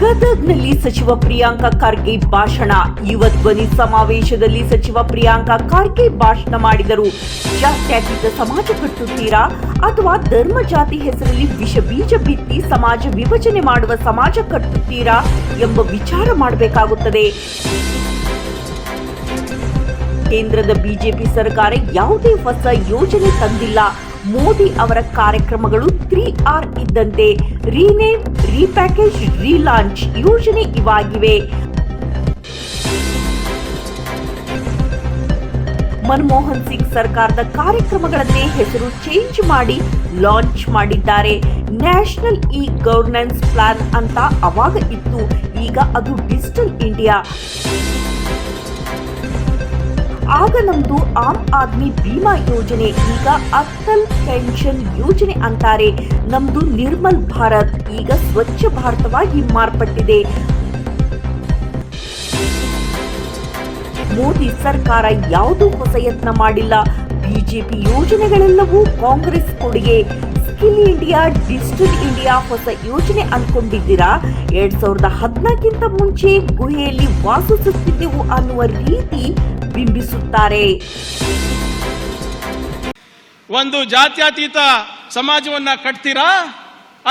ಗದಗ್ನಲ್ಲಿ ಸಚಿವ ಪ್ರಿಯಾಂಕ ಖರ್ಗೆ ಭಾಷಣ. ಯುವ ಧ್ವನಿ ಸಮಾವೇಶದಲ್ಲಿ ಸಚಿವ ಪ್ರಿಯಾಂಕ ಖರ್ಗೆ ಭಾಷಣ ಮಾಡಿದರು. ಜಾತ್ಯಾತೀತ ಸಮಾಜ ಕಟ್ಟುತ್ತೀರಾ ಅಥವಾ ಧರ್ಮ ಜಾತಿ ಹೆಸರಲ್ಲಿ ವಿಷ ಬೀಜ ಬಿತ್ತಿ ಸಮಾಜ ವಿಭಜನೆ ಮಾಡುವ ಸಮಾಜ ಕಟ್ಟುತ್ತೀರಾ ಎಂಬ ವಿಚಾರ ಮಾಡಬೇಕಾಗುತ್ತದೆ. ಕೇಂದ್ರದ ಬಿಜೆಪಿ ಸರ್ಕಾರ ಯಾವುದೇ ಹೊಸ ಯೋಜನೆ ತಂದಿಲ್ಲ. ಮೋದಿ ಅವರ ಕಾರ್ಯಕ್ರಮಗಳು ತ್ರೀ ಆರ್ ಇದ್ದಂತೆ ರೀನೇಮ್ ರೀಪ್ಯಾಕೇಜ್, ರೀಲಾಂಚ್ ಯೋಜನೆ ಇವಾಗಿವೆ. ಮನಮೋಹನ್ ಸಿಂಗ್ ಸರ್ಕಾರದ ಕಾರ್ಯಕ್ರಮಗಳನ್ನೇ ಹೆಸರು ಚೇಂಜ್ ಮಾಡಿ ಲಾಂಚ್ ಮಾಡಿದ್ದಾರೆ. ನ್ಯಾಷನಲ್ ಇ ಗವರ್ನೆನ್ಸ್ ಪ್ಲಾನ್ ಅಂತ ಅವಾಗ ಇತ್ತು. ಈಗ ಅದು ಡಿಜಿಟಲ್ ಇಂಡಿಯಾ ಆಗ ನಮ್ದು ಆಮ್ ಆದ್ಮಿ ಬಿಮಾ ಯೋಜನೆ ಈಗ ಅಟಲ್ ಪೆನ್ಷನ್ ಯೋಜನೆ ಅಂತಾರೆ. ನಮ್ದು ನಿರ್ಮಲ್ ಭಾರತ್ ಈಗ ಸ್ವಚ್ಛ ಭಾರತವಾಗಿ ಮಾರ್ಪಟ್ಟಿದೆ. ಮೋದಿ ಸರ್ಕಾರ ಯಾವುದೂ ಹೊಸ ಯತ್ನ ಮಾಡಿಲ್ಲ. ಬಿಜೆಪಿ ಯೋಜನೆಗಳೆಲ್ಲವೂ ಕಾಂಗ್ರೆಸ್ ಕೊಡುಗೆ. ಸ್ಕಿಲ್ ಇಂಡಿಯಾ ಡಿಜಿಟಲ್ ಇಂಡಿಯಾ ಹೊಸ ಯೋಜನೆ ಅನ್ಕೊಂಡಿದ್ದೀರಾ? ಎರಡ್ ಸಾವಿರದ ಹದಿನಾಲ್ಕಿಂತ ಮುಂಚೆ ಗುಹೆಯಲ್ಲಿ ವಾಸಿಸುತ್ತಿದ್ದೆವು ಅನ್ನುವ ರೀತಿ ಬಿಂಬಿಸುತ್ತಾರೆ. ಒಂದು ಜಾತ್ಯತೀತ ಸಮಾಜವನ್ನ ಕಟ್ತೀರಾ?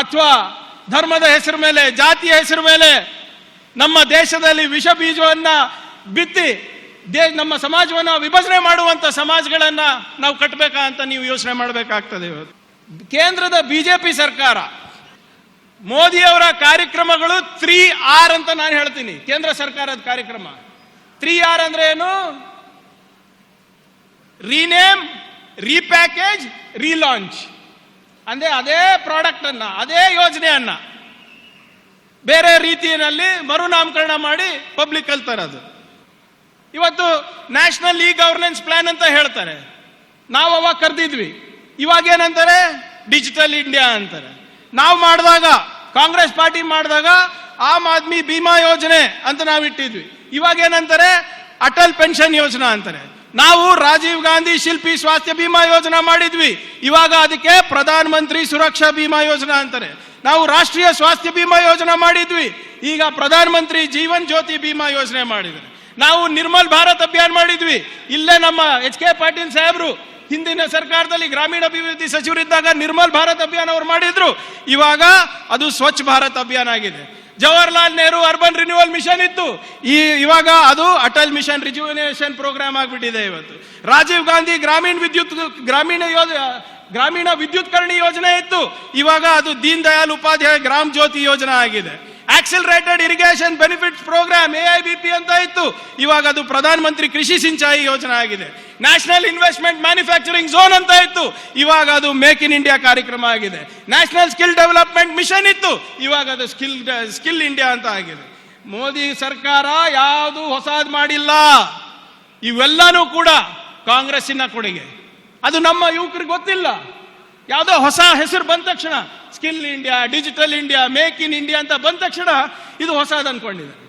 ಅಥವಾ ಧರ್ಮದ ಹೆಸರು ಮೇಲೆ, ಜಾತಿಯ ಹೆಸರು ಮೇಲೆ ನಮ್ಮ ದೇಶದಲ್ಲಿ ವಿಷ ಬೀಜವನ್ನ ಬಿತ್ತಿ ದೇ ನಮ್ಮ ಸಮಾಜವನ್ನ ವಿಭಜನೆ ಮಾಡುವಂತ ಸಮಾಜಗಳನ್ನ ನಾವು ಕಟ್ಟಬೇಕಾ ಅಂತ ನೀವು ಯೋಚನೆ ಮಾಡಬೇಕಾಗ್ತದೆ ಇವತ್ತು ಕೇಂದ್ರದ ಬಿಜೆಪಿ ಸರ್ಕಾರ, ಮೋದಿಯವರ ಕಾರ್ಯಕ್ರಮಗಳು ತ್ರೀ ಆರ್ ಅಂತ ನಾನು ಹೇಳ್ತೀನಿ. ಕೇಂದ್ರ ಸರ್ಕಾರದ ಕಾರ್ಯಕ್ರಮ. ತ್ರೀ ಆರ್ ಅಂದ್ರೆ ಏನು? ರೀನೇಮ್ ರೀಪ್ಯಾಕೇಜ್ ರೀಲಾಂಚ್ ಅಂದ್ರೆ ಅದೇ ಪ್ರಾಡಕ್ಟ್ ಅನ್ನ, ಅದೇ ಯೋಜನೆಯನ್ನ. ಬೇರೆ ರೀತಿಯಲ್ಲಿ ಮರುನಾಮಕರಣ ಮಾಡಿ ಪಬ್ಲಿಕ್ ಅಲ್ಲಿ ತರೋದು. ಇವತ್ತು ನ್ಯಾಷನಲ್ ಇ ಗವರ್ನೆನ್ಸ್ ಪ್ಲಾನ್ ಅಂತ ಹೇಳ್ತಾರೆ. ನಾವು ಅವಾಗ ಕರೆದಿದ್ವಿ. ಇವಾಗ ಏನಂತಾರೆ? ಡಿಜಿಟಲ್ ಇಂಡಿಯಾ ಅಂತಾರೆ. ನಾವು ಮಾಡಿದಾಗ, ಕಾಂಗ್ರೆಸ್ ಪಾರ್ಟಿ ಮಾಡಿದಾಗ ಆಮ್ ಆದ್ಮಿ ಭೀಮಾ ಯೋಜನೆ ಅಂತ ನಾವು ಇಟ್ಟಿದ್ವಿ. ಇವಾಗ ಏನಂತಾರೆ? ಅಟಲ್ ಪೆನ್ಷನ್ ಯೋಜನಾ ಅಂತಾರೆ. ನಾವು ರಾಜೀವ್ ಗಾಂಧಿ ಶಿಲ್ಪಿ ಸ್ವಾಸ್ಥ್ಯ ಬಿಮಾ ಯೋಜನಾ ಮಾಡಿದ್ವಿ. ಇವಾಗ ಅದಕ್ಕೆ ಪ್ರಧಾನ ಮಂತ್ರಿ ಸುರಕ್ಷಾ ಬಿಮಾ ಯೋಜನಾ ಅಂತಾರೆ. ನಾವು ರಾಷ್ಟ್ರೀಯ ಸ್ವಾಸ್ಥ್ಯ ಬಿಮಾ ಯೋಜನಾ ಮಾಡಿದ್ವಿ. ಈಗ ಪ್ರಧಾನ ಮಂತ್ರಿ ಜೀವನ್ ಜ್ಯೋತಿ ಬಿಮಾ ಯೋಜನೆ ಮಾಡಿದ್ದಾರೆ. ನಾವು ನಿರ್ಮಲ್ ಭಾರತ್ ಅಭಿಯಾನ ಮಾಡಿದ್ವಿ. ಇಲ್ಲೇ ನಮ್ಮ ಎಚ್ ಕೆ ಪಾಟೀಲ್ ಸಾಹೇಬ್ರು ಹಿಂದಿನ ಸರ್ಕಾರದಲ್ಲಿ ಗ್ರಾಮೀಣಾಭಿವೃದ್ಧಿ ಸಚಿವರಿದ್ದಾಗ ನಿರ್ಮಲ್ ಭಾರತ್ ಅಭಿಯಾನ ಅವರು ಮಾಡಿದ್ರು. ಇವಾಗ ಅದು ಸ್ವಚ್ಛ ಭಾರತ್ ಅಭಿಯಾನ ಆಗಿದೆ. Jawaharlal Nehru urban renewal mission ಇತ್ತು. ಈ ಇವಾಗ ಅದು ಅಟಲ್ ಮಿಷನ್ ರಿಜುವಿನೇಷನ್ ಪ್ರೋಗ್ರಾಮ್ ಆಗಿಬಿಟ್ಟಿದೆ ಇವತ್ತು. ರಾಜೀವ್ ಗಾಂಧಿ ಗ್ರಾಮೀಣ ವಿದ್ಯುತ್, ಗ್ರಾಮೀಣ ಯೋಜ, ಗ್ರಾಮೀಣ ವಿದ್ಯುತ್ಕರಣಿ ಯೋಜನೆ ಇತ್ತು. ಇವಾಗ ಅದು ದೀನ್ ದಯಾಳ್ ಉಪಾಧ್ಯಾಯ ಗ್ರಾಮ್ ಜ್ಯೋತಿ ಯೋಜನೆ ಆಗಿದೆ. Accelerated irrigation benefits program A I B P ಅಂತ ಇತ್ತು. ಇವಾಗ ಅದು ಪ್ರಧಾನ ಮಂತ್ರಿ ಕೃಷಿ ಸಿಂಚಾಯಿ ಯೋಜನೆ ಆಗಿದೆ. ನ್ಯಾಷನಲ್ ಇನ್ವೆಸ್ಟ್ಮೆಂಟ್ ಮ್ಯಾನುಫ್ಯಾಕ್ಚರಿಂಗ್ ಝೋನ್ ಅಂತ ಇತ್ತು. ಇವಾಗ ಅದು ಮೇಕ್ ಇನ್ ಇಂಡಿಯಾ ಕಾರ್ಯಕ್ರಮ ಆಗಿದೆ. ನ್ಯಾಷನಲ್ ಸ್ಕಿಲ್ ಡೆವಲಪ್ಮೆಂಟ್ ಮಿಷನ್ ಇತ್ತು. ಇವಾಗ ಅದು ಸ್ಕಿಲ್ ಸ್ಕಿಲ್ ಇಂಡಿಯಾ ಅಂತ ಆಗಿದೆ. ಮೋದಿ ಸರ್ಕಾರ ಯಾವುದು ಹೊಸದ್ ಮಾಡಿಲ್ಲ. ಇವೆಲ್ಲನೂ ಕೂಡ ಕಾಂಗ್ರೆಸ್ಸಿನ ಕೊಡುಗೆ. ಅದು ನಮ್ಮ ಯುವಕರಿಗೆ ಗೊತ್ತಿಲ್ಲ. ಯಾವುದೋ ಹೊಸ ಹೆಸರು ಬಂದ ತಕ್ಷಣ skill India digital India make in India ಅಂತ ಬಂದ ತಕ್ಷಣ ಇದು ಹೊಸದು ಅನ್ಕೊಂಡಿದ್ದಾರೆ.